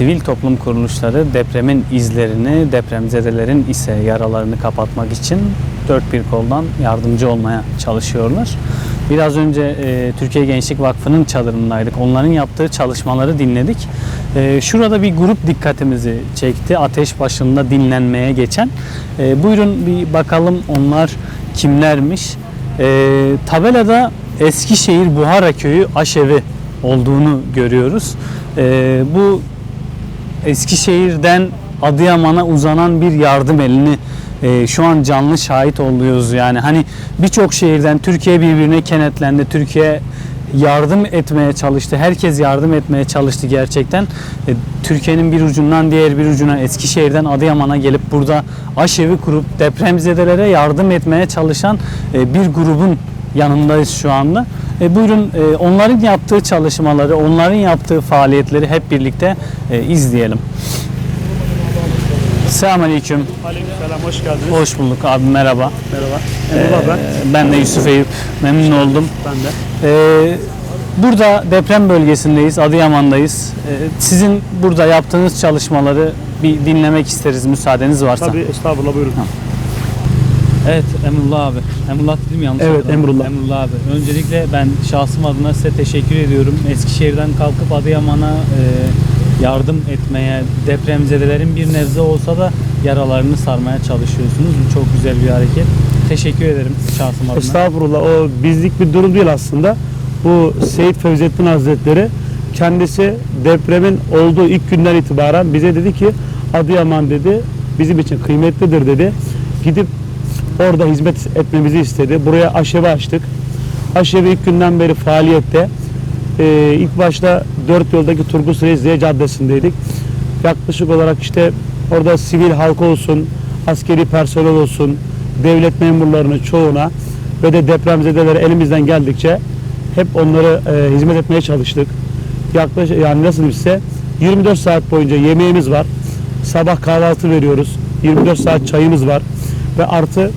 sivil toplum kuruluşları depremin izlerini, depremzedelerin ise yaralarını kapatmak için dört bir koldan yardımcı olmaya çalışıyorlar. Biraz önce e, Türkiye Gençlik Vakfı'nın çadırındaydık. Onların yaptığı çalışmaları dinledik. E, şurada bir grup dikkatimizi çekti. Ateş başında dinlenmeye geçen. E, buyurun bir bakalım onlar kimlermiş. E, tabelada Eskişehir Buhara Köyü aşevi olduğunu görüyoruz. E, bu Eskişehir'den Adıyaman'a uzanan bir yardım elini e, şu an canlı şahit oluyoruz yani. Hani birçok şehirden Türkiye birbirine kenetlendi Türkiye yardım etmeye çalıştı herkes yardım etmeye çalıştı gerçekten. E, Türkiye'nin bir ucundan diğer bir ucuna Eskişehir'den Adıyaman'a gelip burada aşevi kurup depremzedelere yardım etmeye çalışan e, bir grubun yanındayız şu anda. E, buyurun e, onların yaptığı çalışmaları, onların yaptığı faaliyetleri hep birlikte e, izleyelim. Selamünaleyküm. Aleykümselam, hoş geldiniz. Hoş bulduk abi merhaba. Merhaba. Merhaba ben. Ee, ben de Yusuf Eyüp. Memnun oldum. Ben de. Ee, burada deprem bölgesindeyiz. Adıyaman'dayız. Ee, sizin burada yaptığınız çalışmaları bir dinlemek isteriz müsaadeniz varsa. Tabii estağfurullah buyurun. Evet Emrullah abi. Emrullah dedim yanlış Evet, hatırladım. Emrullah. Emrullah abi. Öncelikle ben şahsım adına size teşekkür ediyorum. Eskişehir'den kalkıp Adıyaman'a e, yardım etmeye, depremzedelerin bir nebze olsa da yaralarını sarmaya çalışıyorsunuz. Bu çok güzel bir hareket. Teşekkür ederim şahsım adına. Estağfurullah o bizlik bir durum değil aslında. Bu Seyit Fevzettin Hazretleri kendisi depremin olduğu ilk günden itibaren bize dedi ki Adıyaman dedi bizim için kıymetlidir dedi. Gidip orada hizmet etmemizi istedi. Buraya aşevi açtık. Aşevi ilk günden beri faaliyette. Ee, ilk başta dört yoldaki Turgut Reis Caddesi'ndeydik. Yaklaşık olarak işte orada sivil halk olsun, askeri personel olsun, devlet memurlarının çoğuna ve de depremzedelere elimizden geldikçe hep onları e, hizmet etmeye çalıştık. Yaklaşık yani nasıl size 24 saat boyunca yemeğimiz var. Sabah kahvaltı veriyoruz. 24 saat çayımız var ve artı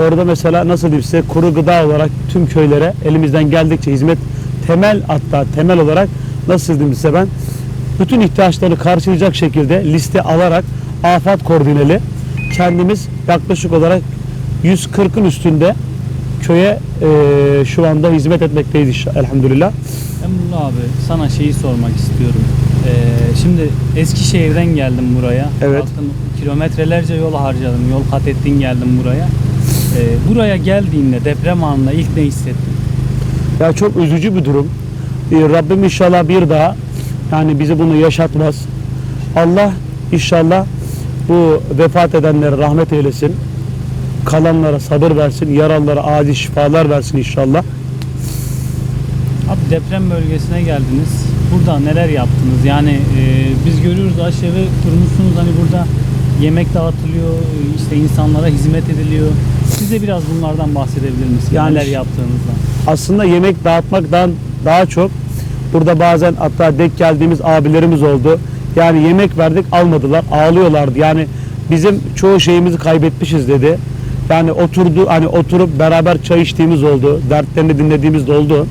Orada mesela nasıl diyeyim size kuru gıda olarak tüm köylere elimizden geldikçe hizmet temel hatta temel olarak nasıl diyeyim size ben bütün ihtiyaçlarını karşılayacak şekilde liste alarak afet koordineli kendimiz yaklaşık olarak 140'ın üstünde köye eee, şu anda hizmet etmekteyiz elhamdülillah. Emrullah abi sana şeyi sormak istiyorum. Ee, şimdi Eskişehir'den geldim buraya. Evet. Kalktım, kilometrelerce yol harcadım. Yol kat ettin geldim buraya. Ee, buraya geldiğinde deprem anında ilk ne hissettin? Ya çok üzücü bir durum. Ee, Rabbim inşallah bir daha yani bizi bunu yaşatmaz. Allah inşallah bu vefat edenlere rahmet eylesin. Kalanlara sabır versin. Yaralılara acil şifalar versin inşallah. Abi deprem bölgesine geldiniz. Burada neler yaptınız? Yani e, biz görüyoruz aşevi kurmuşsunuz hani burada yemek dağıtılıyor, işte insanlara hizmet ediliyor. Size biraz bunlardan bahsedebilir misiniz? Yani- neler yaptığınızdan? Aslında yemek dağıtmaktan daha çok burada bazen hatta denk geldiğimiz abilerimiz oldu. Yani yemek verdik almadılar. Ağlıyorlardı. Yani bizim çoğu şeyimizi kaybetmişiz dedi. Yani oturdu hani oturup beraber çay içtiğimiz oldu. Dertlerini dinlediğimiz de oldu.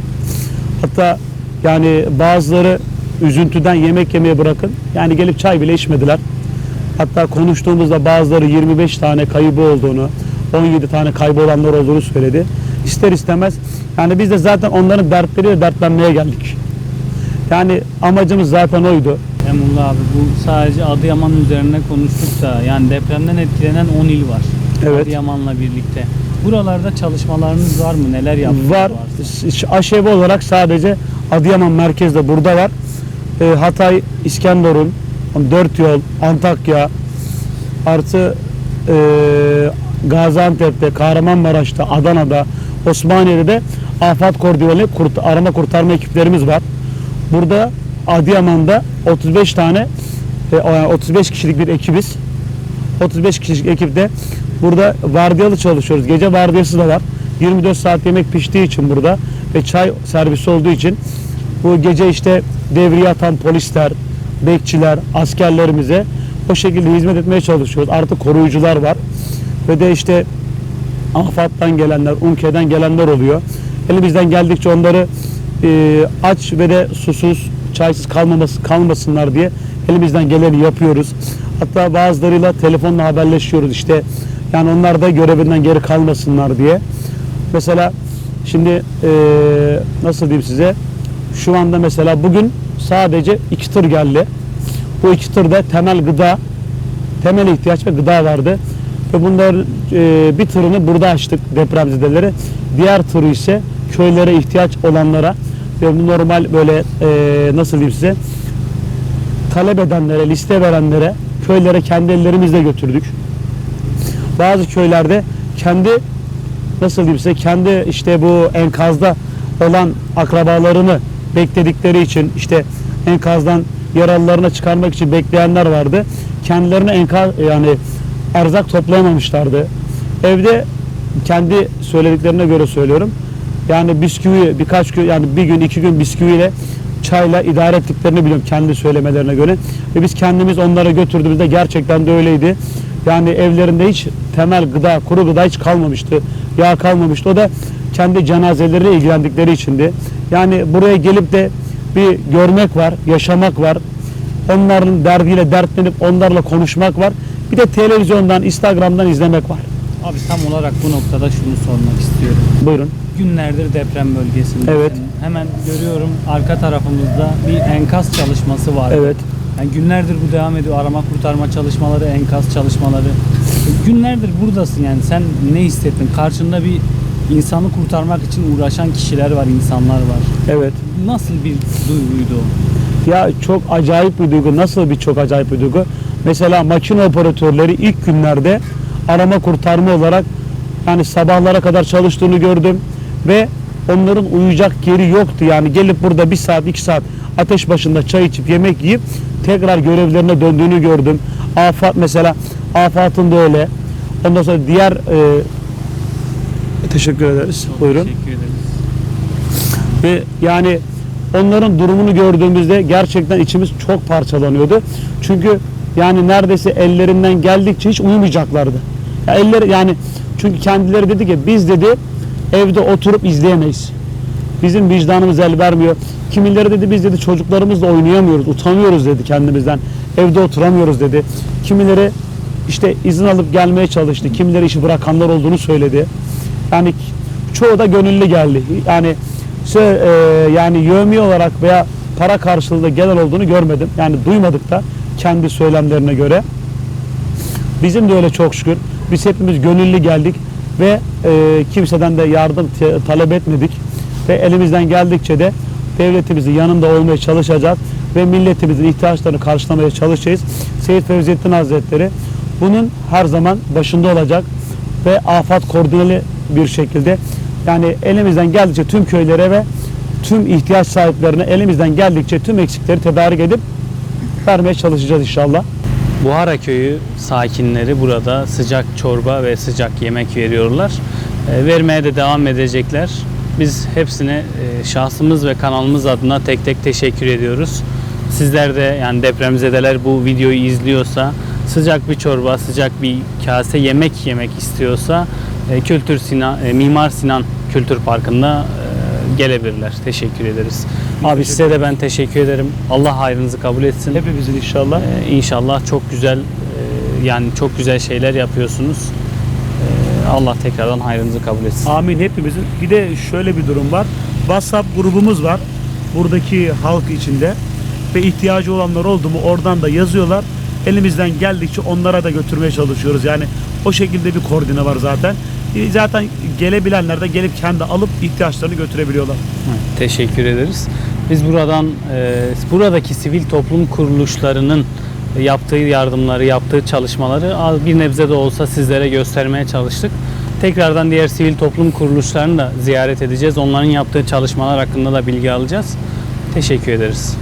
Hatta yani bazıları üzüntüden yemek yemeye bırakın. Yani gelip çay bile içmediler. Hatta konuştuğumuzda bazıları 25 tane kaybı olduğunu, 17 tane kaybolanlar olduğunu söyledi. İster istemez yani biz de zaten onların dertleriyle dertlenmeye geldik. Yani amacımız zaten oydu. Emrullah abi bu sadece Adıyaman üzerine konuştuk da yani depremden etkilenen 10 il var. Evet. Adıyaman'la birlikte. Buralarda çalışmalarınız var mı? Neler yaptınız? Var. varsa? Aşevi olarak sadece Adıyaman merkezde burada var. Ee, Hatay, İskenderun, Dört Yol, Antakya, artı e, Gaziantep'te, Kahramanmaraş'ta, Adana'da, Osmaniye'de de afet koordineli kurt- arama kurtarma ekiplerimiz var. Burada Adıyaman'da 35 tane e, o yani 35 kişilik bir ekibiz. 35 kişilik ekipte burada vardiyalı çalışıyoruz. Gece vardiyası da var. 24 saat yemek piştiği için burada ve çay servisi olduğu için bu gece işte devriye atan polisler, bekçiler, askerlerimize o şekilde hizmet etmeye çalışıyoruz. Artık koruyucular var. Ve de işte AFAD'dan gelenler, UNKE'den gelenler oluyor. Elimizden geldikçe onları e, aç ve de susuz, çaysız kalmaması, kalmasınlar diye elimizden geleni yapıyoruz. Hatta bazılarıyla telefonla haberleşiyoruz işte. Yani onlar da görevinden geri kalmasınlar diye. Mesela şimdi eee, nasıl diyeyim size şu anda mesela bugün sadece iki tır geldi. Bu iki tırda temel gıda, temel ihtiyaç ve gıda vardı. Ve bunlar e, bir tırını burada açtık depremzedelere. Diğer tırı ise köylere ihtiyaç olanlara ve normal böyle e, nasıl diyeyim size talep edenlere, liste verenlere, köylere kendi ellerimizle götürdük. Bazı köylerde kendi nasıl diyeyim size kendi işte bu enkazda olan akrabalarını bekledikleri için işte enkazdan yaralılarına çıkarmak için bekleyenler vardı. Kendilerine enkaz yani erzak toplayamamışlardı. Evde kendi söylediklerine göre söylüyorum. Yani bisküvi birkaç gün yani bir gün iki gün bisküviyle çayla idare ettiklerini biliyorum kendi söylemelerine göre. Ve biz kendimiz onlara götürdüğümüzde gerçekten de öyleydi. Yani evlerinde hiç temel gıda, kuru gıda hiç kalmamıştı. Yağ kalmamıştı. O da kendi cenazeleriyle ilgilendikleri içindi. Yani buraya gelip de bir görmek var, yaşamak var. Onların derdiyle dertlenip onlarla konuşmak var. Bir de televizyondan, Instagram'dan izlemek var. Abi tam olarak bu noktada şunu sormak istiyorum. Buyurun. Günlerdir deprem bölgesinde. Evet. Hemen görüyorum arka tarafımızda bir enkaz çalışması var. Evet. Yani günlerdir bu devam ediyor. Arama kurtarma çalışmaları, enkaz çalışmaları. Günlerdir buradasın yani. Sen ne hissettin? Karşında bir insanı kurtarmak için uğraşan kişiler var, insanlar var. Evet. Nasıl bir duyguydu o? Ya çok acayip bir duygu. Nasıl bir çok acayip bir duygu? Mesela makine operatörleri ilk günlerde arama kurtarma olarak yani sabahlara kadar çalıştığını gördüm ve onların uyuyacak yeri yoktu. Yani gelip burada bir saat iki saat ateş başında çay içip yemek yiyip tekrar görevlerine döndüğünü gördüm. Afat mesela Afat'ın da öyle. Ondan sonra diğer e, teşekkür ederiz. Buyurun. Teşekkür ederiz. Ve yani onların durumunu gördüğümüzde gerçekten içimiz çok parçalanıyordu. Çünkü yani neredeyse ellerinden geldikçe hiç uyumayacaklardı. Ya elleri yani çünkü kendileri dedi ki biz dedi evde oturup izleyemeyiz. Bizim vicdanımız el vermiyor. Kimileri dedi biz dedi çocuklarımızla oynayamıyoruz, utanıyoruz dedi kendimizden. Evde oturamıyoruz dedi. Kimileri işte izin alıp gelmeye çalıştı. Kimileri işi bırakanlar olduğunu söyledi. Yani çoğu da gönüllü geldi. Yani şey, e, yani yövmi olarak veya para karşılığında gelen olduğunu görmedim. Yani duymadık da kendi söylemlerine göre. Bizim de öyle çok şükür. Biz hepimiz gönüllü geldik ve e, kimseden de yardım talep etmedik. Ve elimizden geldikçe de devletimizin yanında olmaya çalışacağız ve milletimizin ihtiyaçlarını karşılamaya çalışacağız. Seyit Fevzettin Hazretleri bunun her zaman başında olacak ve afat koordineli bir şekilde yani elimizden geldikçe tüm köylere ve tüm ihtiyaç sahiplerine elimizden geldikçe tüm eksikleri tedarik edip vermeye çalışacağız inşallah. Buhara köyü sakinleri burada sıcak çorba ve sıcak yemek veriyorlar. E, vermeye de devam edecekler. Biz hepsine e, şahsımız ve kanalımız adına tek tek teşekkür ediyoruz. Sizler de yani depremzedeler bu videoyu izliyorsa sıcak bir çorba, sıcak bir kase yemek yemek istiyorsa e, Kültür Sinan, e, Mimar Sinan Kültür Parkı'nda e, gelebilirler. Teşekkür ederiz. Abi size de ben teşekkür ederim. Allah hayrınızı kabul etsin. Hepimizin inşallah. Ee, inşallah çok güzel e, yani çok güzel şeyler yapıyorsunuz. Allah tekrardan hayrınızı kabul etsin. Amin hepimizin. Bir de şöyle bir durum var. WhatsApp grubumuz var. Buradaki halk içinde. Ve ihtiyacı olanlar oldu mu oradan da yazıyorlar. Elimizden geldikçe onlara da götürmeye çalışıyoruz. Yani o şekilde bir koordine var zaten. E, Zaten gelebilenler de gelip kendi alıp ihtiyaçlarını götürebiliyorlar. Teşekkür ederiz. Biz buradan e, buradaki sivil toplum kuruluşlarının yaptığı yardımları, yaptığı çalışmaları bir nebze de olsa sizlere göstermeye çalıştık. Tekrardan diğer sivil toplum kuruluşlarını da ziyaret edeceğiz. Onların yaptığı çalışmalar hakkında da bilgi alacağız. Teşekkür ederiz.